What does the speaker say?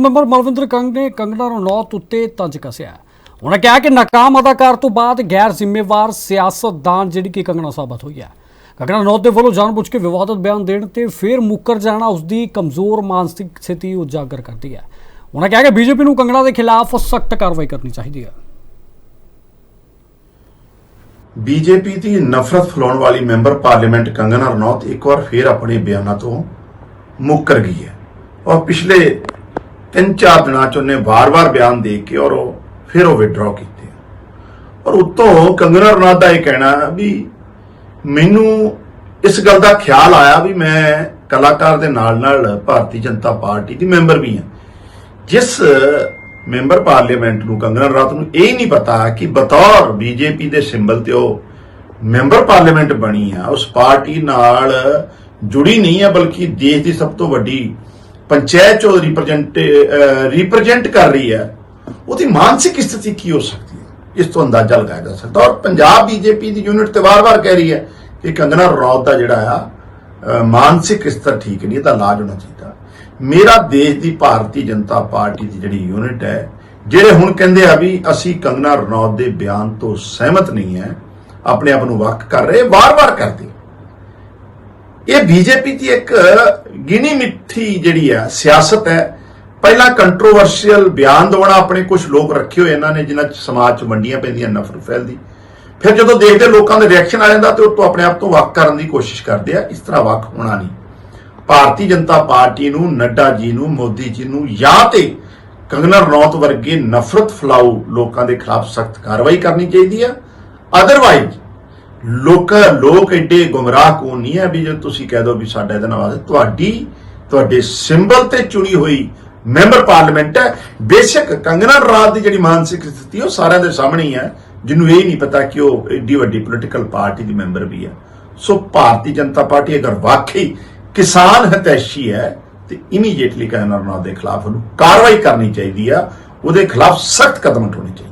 Member Malvinder Kang ਨੇ ਕੰਗਨਾ ਰਣੌਤ ਉੱਤੇ ਤੰਜ ਕੱਸਿਆ। ਉਹਨਾਂ ਕਿਹਾ ਕਿ ਨਾਕਾਮ ਅਦਾਕਾਰ ਤੋਂ ਬਾਅਦ ਗੈਰ ਜ਼ਿੰਮੇਵਾਰ ਸਿਆਸਤਦਾਨ ਜਿਹੜੀ ਕਿ ਕੰਗਨਾ ਸਾਬਤ ਹੋਈ ਹੈ। ਕੰਗਨਾ ਰਣੌਤ ਦੇ ਵੱਲੋਂ ਜਾਣਬੁੱਝ ਕੇ ਵਿਵਾਦਤ ਬਿਆਨ ਦੇਣ ਤੇ ਫਿਰ ਮੁੱਕਰ ਜਾਣਾ ਉਸ ਦੀ ਕਮਜ਼ੋਰ ਮਾਨਸਿਕ ਸਥਿਤੀ ਉਜਾਗਰ ਕਰਦੀ ਹੈ। ਉਹਨਾਂ ਕਿਹਾ ਕਿ ਬੀਜੇਪੀ ਨੂੰ ਕੰਗਣਾ ਦੇ ਖਿਲਾਫ ਸਖਤ ਕਾਰਵਾਈ ਕਰਨੀ ਚਾਹੀਦੀ ਹੈ। ਬੀਜੇਪੀ ਦੀ ਨਫ਼ਰਤ ਫੈਲਾਉਣ ਵਾਲੀ ਮੈਂਬਰ ਪਾਰਲੀਮੈਂਟ ਕੰਗਣਾ ਰਣੌਤ ਇੱਕ ਵਾਰ ਫਿਰ ਆਪਣੇ ਬਿਆਨਾਂ ਤੋਂ ਮੁੱਕਰ ਗਈ ਹੈ। ਔਰ ਪਿਛਲੇ 3-4 ਦਿਨਾਂ ਚ ਉਹਨੇ ਵਾਰ-ਵਾਰ ਬਿਆਨ ਦੇ ਕੇ ਔਰ ਉਹ ਫਿਰ ਉਹ ਵਿਡਰਾਅ ਕੀਤੇ। ਔਰ ਉੱਤੋਂ ਕੰਗਨਾ ਰਣੌਤ ਦਾ ਇਹ ਕਹਿਣਾ ਵੀ ਮੈਨੂੰ ਇਸ ਗੱਲ ਦਾ ਖਿਆਲ ਆਇਆ ਵੀ ਮੈਂ ਕਲਾਕਾਰ ਦੇ ਨਾਲ-ਨਾਲ ਭਾਰਤੀ ਜਨਤਾ ਪਾਰਟੀ ਦੀ ਮੈਂਬਰ ਵੀ ਹਾਂ। ਜਿਸ ਮੈਂਬਰ ਪਾਰਲੀਮੈਂਟ ਨੂੰ ਕੰਗਨਾ ਰਾਤ ਨੂੰ ਇਹ ਨਹੀਂ ਪਤਾ ਕਿ ਬਤੌਰ ਬੀਜੇਪੀ ਦੇ ਸਿੰਬਲ ਤੇ ਉਹ ਮੈਂਬਰ ਪਾਰਲੀਮੈਂਟ ਬਣੀ ਆ, ਉਸ ਪਾਰਟੀ ਨਾਲ ਜੁੜੀ ਨਹੀਂ ਹੈ ਬਲਕਿ ਦੇਸ਼ ਦੀ ਸਭ ਤੋਂ ਵੱਡੀ ਪੰਚਾਇਤ ਚੋਂ ਰਿਪਰੈਜ਼ੈਂਟ ਰਿਪਰੈਜ਼ੈਂਟ ਕਰ ਰਹੀ ਹੈ, ਉਹਦੀ ਮਾਨਸਿਕ ਸਥਿਤੀ ਕੀ ਹੋ ਸਕਦੀ ਹੈ? ਇਸ ਤੋਂ ਅੰਦਾਜ਼ਾ ਲਗਾਇਆ ਜਾ ਸਕਦਾ। ਔਰ ਪੰਜਾਬ ਬੀਜੇਪੀ ਦੀ ਯੂਨਿਟ ਤੇ ਵਾਰ-ਵਾਰ ਕਹਿ ਰਹੀ ਹੈ ਕਿ ਕੰਗਨਾ ਰਣੌਤ ਦਾ ਜਿਹੜਾ ਆ ਮਾਨਸਿਕ ਸਤਰ ਠੀਕ ਨਹੀਂ, ਇਹਦਾ ਇਲਾਜ ਹੋਣਾ ਚਾਹੀਦਾ। ਮੇਰਾ ਦੇਸ਼ ਦੀ ਭਾਰਤੀ ਜਨਤਾ ਪਾਰਟੀ ਦੀ ਜਿਹੜੀ ਯੂਨਿਟ ਹੈ, ਜਿਹੜੇ ਹੁਣ ਕਹਿੰਦੇ ਆ ਵੀ ਅਸੀਂ ਕੰਗਨਾ ਰਣੌਤ ਦੇ ਬਿਆਨ ਤੋਂ ਸਹਿਮਤ ਨਹੀਂ ਹੈ, ਆਪਣੇ ਆਪ ਨੂੰ ਵੱਖ ਕਰ ਰਹੇ, ਵਾਰ-ਵਾਰ ਕਰਦੇ ਇਹ ਬੀਜੇਪੀ ਦੀ ਇੱਕ ਗਿਣੀ ਮਿੱਠੀ ਜਿਹੜੀ ਹੈ ਸਿਆਸਤ ਹੈ। ਪਹਿਲਾਂ ਕੰਟਰੋਵਰਸ਼ੀਅਲ ਬਿਆਨ ਦਵਾਉਣਾ ਆਪਣੇ ਕੁਝ ਲੋਕ ਰੱਖੇ ਹੋਏ ਇਹਨਾਂ ਨੇ, ਜਿਨ੍ਹਾਂ ਚ ਸਮਾਜ ਚ ਵੰਡੀਆਂ ਪੈਂਦੀਆਂ, ਨਫ਼ਰਤ ਫੈਲਦੀ। ਫਿਰ ਜਦੋਂ ਦੇਖਦੇ ਲੋਕਾਂ ਦੇ ਰਿਐਕਸ਼ਨ ਆ ਜਾਂਦਾ ਤੇ ਉਹ ਤੋਂ ਆਪਣੇ ਆਪ ਤੋਂ ਵੱਖ ਕਰਨ ਦੀ ਕੋਸ਼ਿਸ਼ ਕਰਦੇ ਆ। ਇਸ ਤਰ੍ਹਾਂ ਵੱਖ ਹੋਣਾ ਨਹੀਂ। ਭਾਰਤੀ ਜਨਤਾ ਪਾਰਟੀ ਨੂੰ, ਨੱਡਾ ਜੀ ਨੂੰ, ਮੋਦੀ ਜੀ ਨੂੰ ਜਾਂ ਤੇ ਕੰਗਨਾ ਰਣੌਤ ਵਰਗੇ ਨਫ਼ਰਤ ਫਲਾਊ ਲੋਕਾਂ ਦੇ ਖਿਲਾਫ ਸਖਤ ਕਾਰਵਾਈ ਕਰਨੀ ਚਾਹੀਦੀ ਆ। ਅਦਰਵਾਈਜ਼ ਲੋਕ ਲੋਕ ਐਡੇ ਗੁੰਮਰਾਹ ਕੋ ਨਹੀਂ ਹੈ ਵੀ ਜੇ ਤੁਸੀਂ ਕਹਿ ਦੋ ਵੀ ਸਾਡਾ ਇਹਦਾ ਨਵਾਜ਼ ਤੁਹਾਡੀ, ਤੁਹਾਡੇ ਸਿੰਬਲ ਤੇ ਚੁਣੀ ਹੋਈ ਮੈਂਬਰ ਪਾਰਲੀਮੈਂਟ ਹੈ, ਬੇਸ਼ੱਕ ਕੰਗਨਾ ਰਾਤ ਦੀ ਜਿਹੜੀ ਮਾਨਸਿਕ ਸਥਿਤੀ ਉਹ ਸਾਰਿਆਂ ਦੇ ਸਾਹਮਣੇ ਹੀ ਹੈ, ਜਿਹਨੂੰ ਇਹ ਨਹੀਂ ਪਤਾ ਕਿ ਉਹ ਏਡੀ ਵੱਡੀ ਪੋਲੀਟੀਕਲ ਪਾਰਟੀ ਦੀ ਮੈਂਬਰ ਵੀ ਹੈ। ਸੋ ਭਾਰਤੀ ਜਨਤਾ ਪਾਰਟੀ ਅਗਰ ਵਾਕਈ ਕਿਸਾਨ ਹਤੈਸ਼ੀ ਹੈ, ਤੇ ਇਮੀਡੀਏਟਲੀ ਕੰਗਨਾ ਰਾਤ ਦੇ ਖਿਲਾਫ ਉਹਨੂੰ ਕਾਰਵਾਈ ਕਰਨੀ ਚਾਹੀਦੀ ਆ, ਉਹਦੇ ਖਿਲਾਫ ਸਖਤ ਕਦਮ ਉਠਾਉਣੇ ਚਾਹੀਦੇ